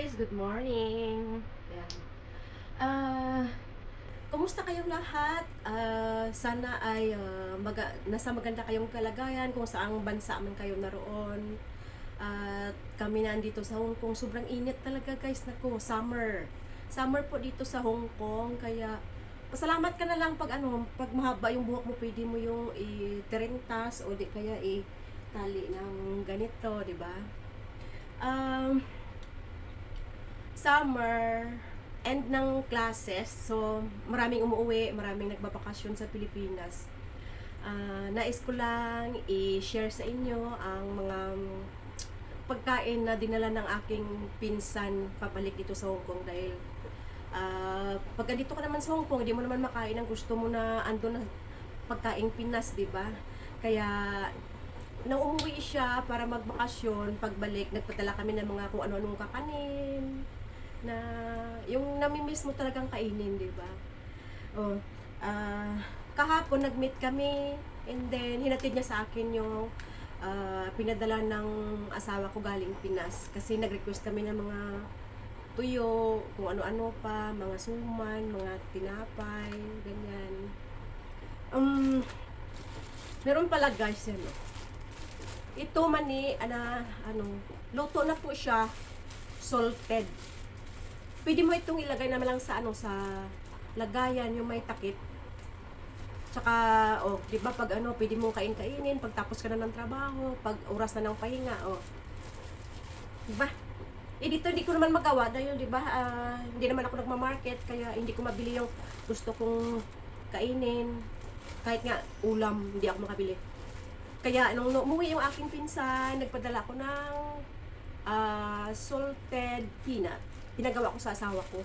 guys! Good morning! Ah, kumusta kayong lahat? Ah, sana ay ah, maga- nasa maganda kayong kalagayan kung saang bansa man kayo naroon. At kami nandito sa Hong Kong. Sobrang init talaga guys. Naku, summer. Summer po dito sa Hong Kong. Kaya pasalamat ka na lang pag ano, pag mahaba yung buhok mo, pwede mo yung i-terintas o di kaya i-tali ng ganito, di ba? Um, summer, end ng classes. So, maraming umuwi, maraming nagbabakasyon sa Pilipinas. Ah, nais ko lang i-share sa inyo ang mga pagkain na dinala ng aking pinsan pabalik dito sa Hong Kong dahil ah pag dito ka naman sa Hong Kong, hindi mo naman makain ang gusto mo na ando na pagkain Pinas, di ba? Kaya nang umuwi siya para magbakasyon, pagbalik, nagpadala kami ng mga kung ano-anong kakanin, na yung namimiss mo talagang kainin, di ba? Oh, ah kahapon nag-meet kami, and then hinatid niya sa akin yung ah, pinadala ng asawa ko galing Pinas. Kasi nag-request kami ng mga tuyo, kung ano-ano pa, mga suman, mga tinapay, ganyan. Um, meron pala guys yan, oh. Ito mani, ana, ano, luto na po siya, salted. Pwede mo itong ilagay naman lang sa ano sa lagayan yung may takip. Tsaka, oh, di ba pag ano, pwede mo kain-kainin, pag tapos ka na ng trabaho, pag oras na ng pahinga, oh. Di ba? Eh dito hindi ko naman magawa dahil di ba ah, hindi naman ako nagma-market kaya hindi ko mabili yung gusto kong kainin. Kahit nga ulam, hindi ako makabili. Kaya nung umuwi yung aking pinsan, nagpadala ko ng ah, salted peanut. Pinagawa ko sa asawa ko.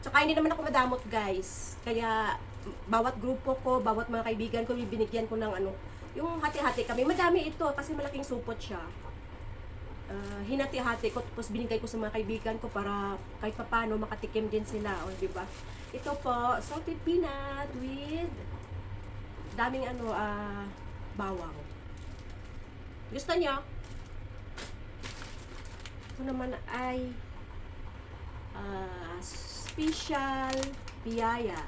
Tsaka hindi naman ako madamot guys. Kaya bawat grupo ko, bawat mga kaibigan ko, binigyan ko ng ano, yung hati-hati kami. Madami ito kasi malaking supot siya. Ah, hinati-hati ko tapos binigay ko sa mga kaibigan ko para kahit papano makatikim din sila, o di ba? Ito po, salted peanut with daming ano, ah, bawang. Gusto niyo? Ito naman ay ah, special piyaya.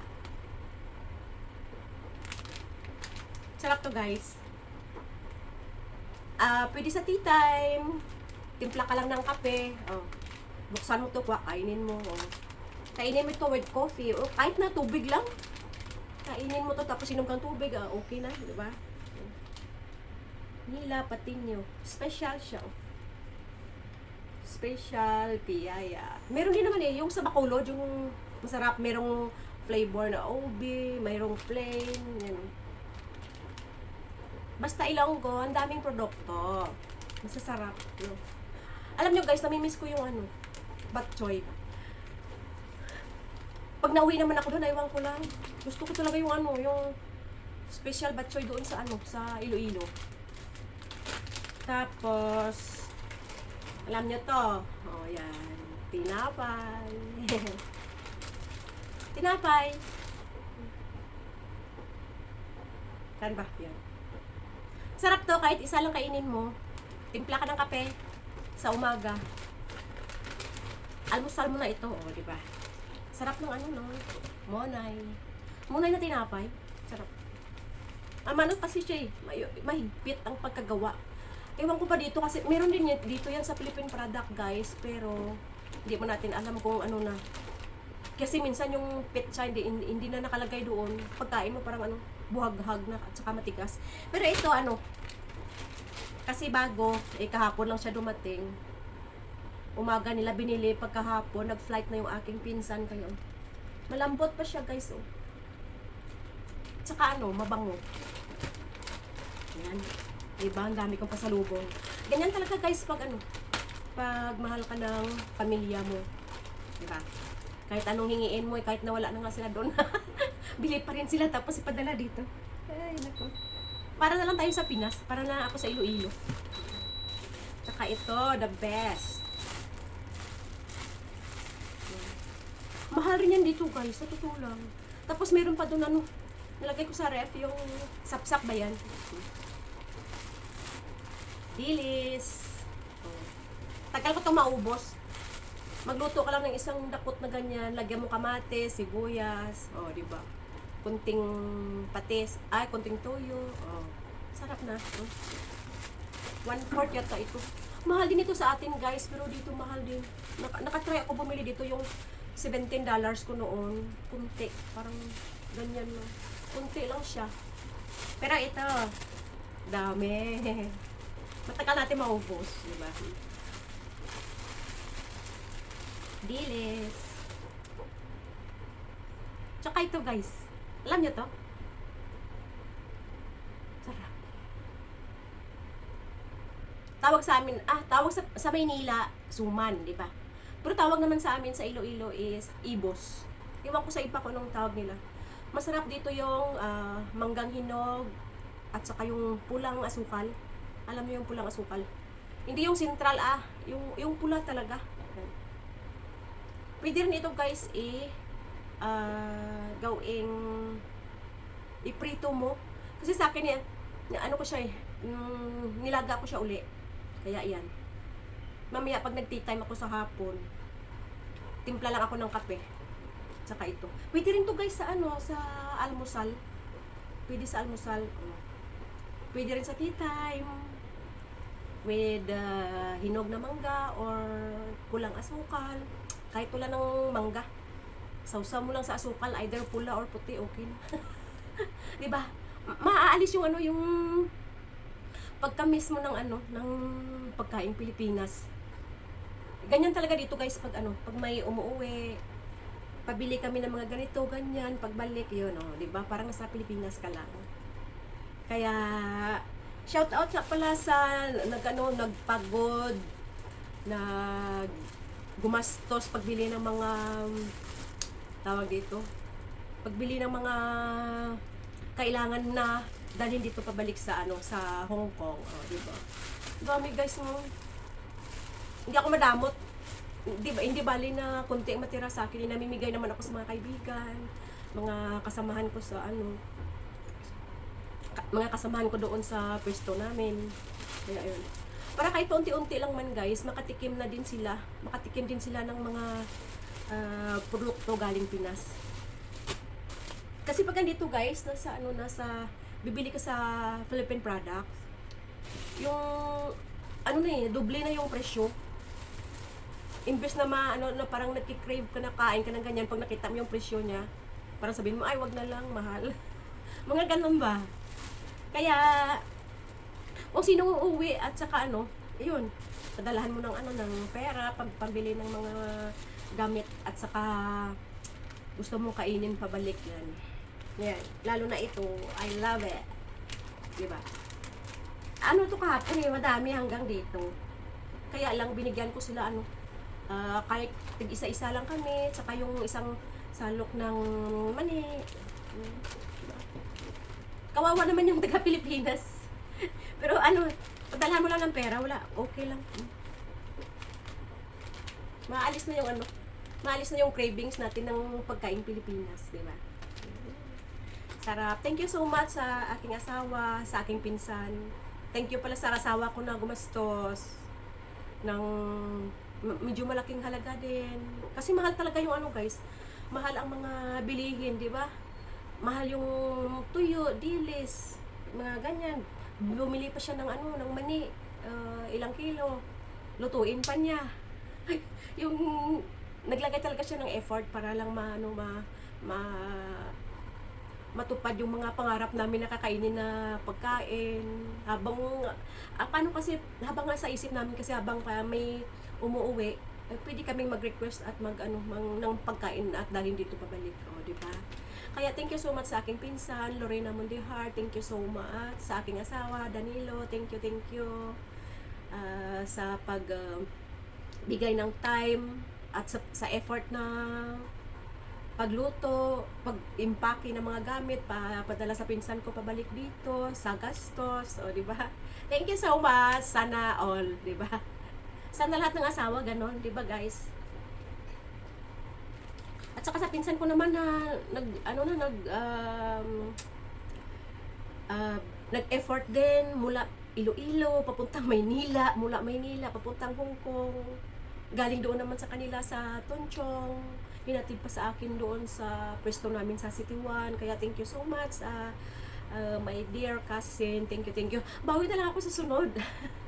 Sarap to guys. Ah, pwede sa tea time. Timpla ka lang ng kape. Oh. Buksan mo to, kainin mo. Oh. Kainin mo ito with coffee. O kahit na tubig lang. Kainin mo to tapos inom kang tubig. Ah, okay na, di ba? Nila patinyo. Special siya. oh. Special piyaya. Meron din naman eh, yung sa Bacolod, yung masarap, merong flavor na OB, mayroong plain, yan. Basta Ilonggo, ang daming produkto. Masasarap, no? Alam nyo guys, namimiss ko yung ano, bok choy. Pag nauwi naman ako doon, aywan ko lang. Gusto ko talaga yung ano, yung special bok choy doon sa ano, sa Iloilo. Tapos, alam nyo to. Oh, yan. Tinapay. Tinapay. Kan ba? Yan. Sarap to kahit isa lang kainin mo. Timpla ka ng kape sa umaga. Almusal mo na ito, oh, di ba? Sarap ng ano, no? Monay. Monay na tinapay. Sarap. Ah, ano kasi siya eh. Mahigpit ang pagkagawa. Ewan ko pa dito kasi meron din yan, dito yan sa Philippine product guys. Pero hindi mo natin alam kung ano na. Kasi minsan yung petsa hindi, hindi, na nakalagay doon. Pagkain mo parang ano, buhaghag na at saka matigas. Pero ito ano, kasi bago, eh kahapon lang siya dumating. Umaga nila binili pagkahapon, nag-flight na yung aking pinsan kayo. Malambot pa siya guys oh. Tsaka ano, mabango. Yan. Diba? Ang dami kong pasalubong. Ganyan talaga guys pag ano, pag mahal ka ng pamilya mo. Diba? Kahit anong hingiin mo, eh, kahit nawala na nga sila doon. Bili pa rin sila tapos ipadala dito. Ay, nako. Para na lang tayo sa Pinas. Para na ako sa Iloilo. Tsaka ito, the best. Mahal rin yan dito guys, sa totoo lang. Tapos meron pa doon ano, nilagay ko sa ref yung sapsak ba yan? Dilis. Oh. Tagal ko itong maubos. Magluto ka lang ng isang dakot na ganyan, lagyan mo kamatis, sibuyas, oh, di ba? Kunting patis, ay, kunting toyo, oh. Sarap na. Oh. One quart yata ito. Mahal din ito sa atin guys, pero dito mahal din. Naka, nakatry ako bumili dito yung $17 ko noon. Kunti, parang ganyan lang. Kunti lang siya. Pero ito, dami. Matagal natin maubos, di ba? Dilis. Tsaka ito guys. Alam nyo to? Sarap. Tawag sa amin, ah, tawag sa, sa Maynila, suman, di ba? Pero tawag naman sa amin sa Iloilo is ibos. Iwan ko sa iba kung anong tawag nila. Masarap dito yung ah, manggang hinog at saka yung pulang asukal. Alam mo yung pulang asukal? Hindi yung sentral ah, yung yung pula talaga. Pwede rin ito guys i ah, gawing iprito mo. Kasi sa akin yan, na- ano ko siya eh, mm, nilaga ko siya uli. Kaya yan. Mamaya pag nag-tea time ako sa hapon, timpla lang ako ng kape. Tsaka ito. Pwede rin to guys sa ano, sa almusal. Pwede sa almusal. Pwede rin sa tea time. With uh, hinog na mangga or pulang asukal. Kahit wala ng mangga. Sausaw mo lang sa asukal, either pula or puti, okay na. 'Di ba? Ma- Maaalis yung ano, yung pagka-miss mo ng ano, ng pagkain Pilipinas. Ganyan talaga dito guys pag ano, pag may umuwi, pabili kami ng mga ganito, ganyan, pagbalik yun, oh, 'di ba? Parang nasa Pilipinas ka lang. Kaya shout out sa pala sa nagano nagpagod nag gumastos pagbili ng mga tawag dito pagbili ng mga kailangan na dalhin dito pabalik sa ano sa Hong Kong. Oh, di ba? Dami guys mo hindi ako madamot. Hindi ba hindi bali na konti matira sa akin. Namimigay naman ako sa mga kaibigan mga kasamahan ko sa ano mga kasamahan ko doon sa pwesto namin. Kaya yun para kahit unti-unti lang man guys makatikim na din sila. Makatikim din sila ng mga ah, produkto galing Pinas. Kasi pag nandito guys nasa ano nasa bibili ka sa Philippine products yung ano na eh doble na yung presyo. Imbes na ma, ano, na parang nagki-crave ka na kain ka ng ganyan pag nakita mo yung presyo niya parang sabihin mo ay wag na lang mahal. Mga ganun ba kaya kung sino uuwi at saka ano yun padalahan mo ng ano ng pera pam- pambili ng mga gamit at saka gusto mo kainin pabalik yan. Yan lalo na ito I love it. Di ba ano to kahapon eh madami hanggang dito. Kaya lang binigyan ko sila ano ah, kahit tig isa-isa lang kami tsaka yung isang salok ng mani. diba? Kawawa naman yung taga Pilipinas pero ano padalhan mo lang ng pera wala okay lang maalis na yung ano maalis na yung cravings natin ng pagkain Pilipinas di ba Sarap. Thank you so much sa aking asawa, sa aking pinsan. Thank you pala sa asawa ko na gumastos ng medyo malaking halaga din. Kasi mahal talaga yung ano guys. Mahal ang mga bilihin, di ba? Mahal yung tuyo, dilis, mga ganyan. Bumili pa siya ng ano, ng mani, ah, ilang kilo. Lutuin pa niya. yung naglagay talaga siya ng effort para lang ma, ano, ma, ma, matupad yung mga pangarap namin na kakainin na pagkain. Habang, ah, paano kasi, habang nga sa isip namin kasi habang pa may umuuwi, eh, pwede kaming mag-request at mag, ano, mang, ng pagkain at dalhin dito pabalik. O, di ba? Kaya thank you so much sa aking pinsan, Lorena Mondihar. Thank you so much sa aking asawa, Danilo. Thank you, thank you. Ah, sa pag ah, bigay ng time at sa, sa effort na pagluto, pag-impake ng mga gamit, pa, padala sa pinsan ko pabalik dito, sa gastos, o di ba? Thank you so much. Sana all, di ba? Sana lahat ng asawa ganon, di ba guys? At saka sa pinsan ko naman na nag ano na nag um, ah, nag-effort din mula Iloilo papuntang Maynila, mula Maynila papuntang Hong Kong. galing doon naman sa kanila sa Tonchong. Hinatid pa sa akin doon sa pwesto namin sa City One. Kaya thank you so much, ah, ah, my dear cousin. Thank you, thank you. Bawi na lang ako sa sunod.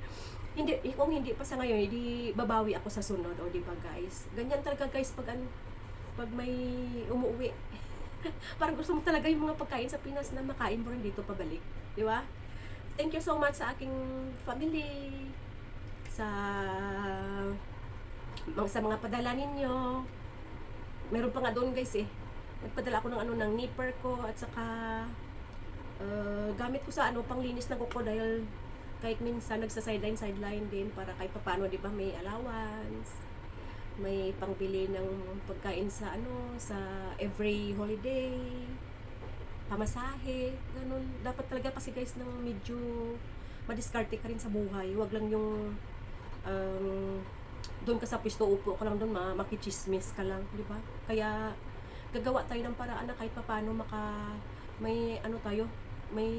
hindi, kung hindi pa sa ngayon, hindi babawi ako sa sunod. O, di ba guys? Ganyan talaga guys pag, ano, pag may umuwi. Parang gusto mo talaga yung mga pagkain sa Pinas na makain mo rin dito pabalik. Di ba? Thank you so much sa aking family, sa sa mga padala ninyo. Meron pa nga doon guys eh. Nagpadala ako ng ano ng nipper ko at saka uh, gamit ko sa ano panglinis ng kuko dahil kahit minsan nagsa sideline sideline din para kahit paano 'di ba may allowance may pangbili ng pagkain sa ano sa every holiday pamasahe ganun. Dapat talaga kasi guys nang medyo madiskarte ka rin sa buhay. Wag lang yung um, doon ka sa pwesto upo ka lang doon ma makichismis ka lang di ba? Kaya gagawa tayo ng paraan na kahit papaano maka may ano tayo may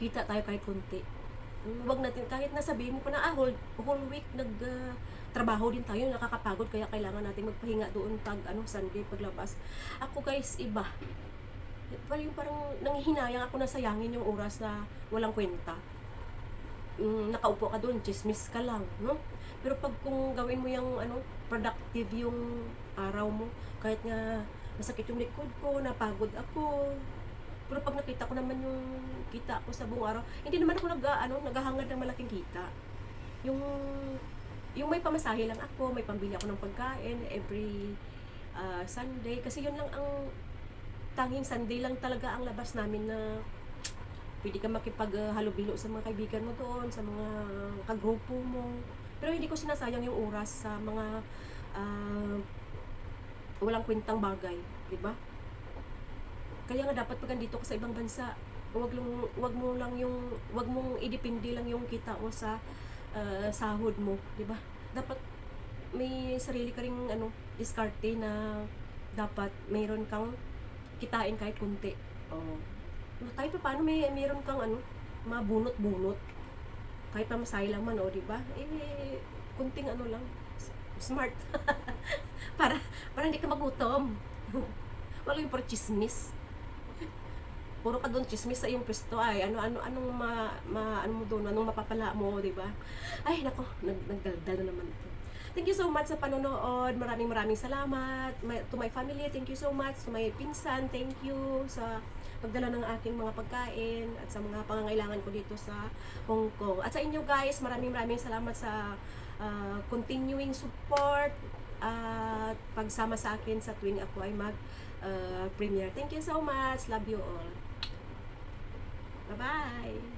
kita tayo kahit konti. Mm, wag natin kahit nasabihin mo pa na ah, whole, whole week nag ah, trabaho din tayo nakakapagod kaya kailangan natin magpahinga doon pag ano Sunday paglabas. Ako guys iba. Parang parang nanghihinayang ako na sayangin yung oras na walang kwenta. Mm, nakaupo ka doon chismis ka lang no? Pero pag kung gawin mo yung ano productive yung araw mo kahit nga masakit yung likod ko napagod ako pero pag nakita ko naman yung kita ko sa buong araw, hindi naman ako nag, ano, naghahangad ng malaking kita. Yung, yung may pamasahe lang ako, may pambili ako ng pagkain every uh, Sunday. Kasi yun lang ang tanging Sunday lang talaga ang labas namin na pwede ka makipaghalubilo sa mga kaibigan mo doon, sa mga kagrupo mo. Pero hindi ko sinasayang yung oras sa mga ah, walang kwentang bagay, di ba? Kaya nga dapat pag andito ka sa ibang bansa, wag lang wag mo lang yung wag mong idepende lang yung kita mo sa ah, sahod mo, 'di ba? Dapat may sarili ka ring ano, diskarte na dapat mayroon kang kitain kahit kunti. Oh. No, tayo pa paano may mayroon kang ano, mabunot-bunot. Kahit pamasahe lang man, oh, 'di ba? Eh kunting ano lang, smart. para para hindi ka magutom. Wala yung chismis puro ka doon chismis sa iyong pwesto ay. Ano ano anong ma, ma ano mo doon? Anong mapapala mo di ba? Ay nako nag nagdaldal na naman ito. Thank you so much sa panonood. Maraming maraming salamat. My, to my family thank you so much. To my pinsan thank you sa pagdala ng aking mga pagkain at sa mga pangangailangan ko dito sa Hong Kong. At sa inyo guys maraming maraming salamat sa ah, continuing support at pagsama sa akin sa tuwing ako ay mag uh, premiere. Thank you so much. Love you all. Bye-bye.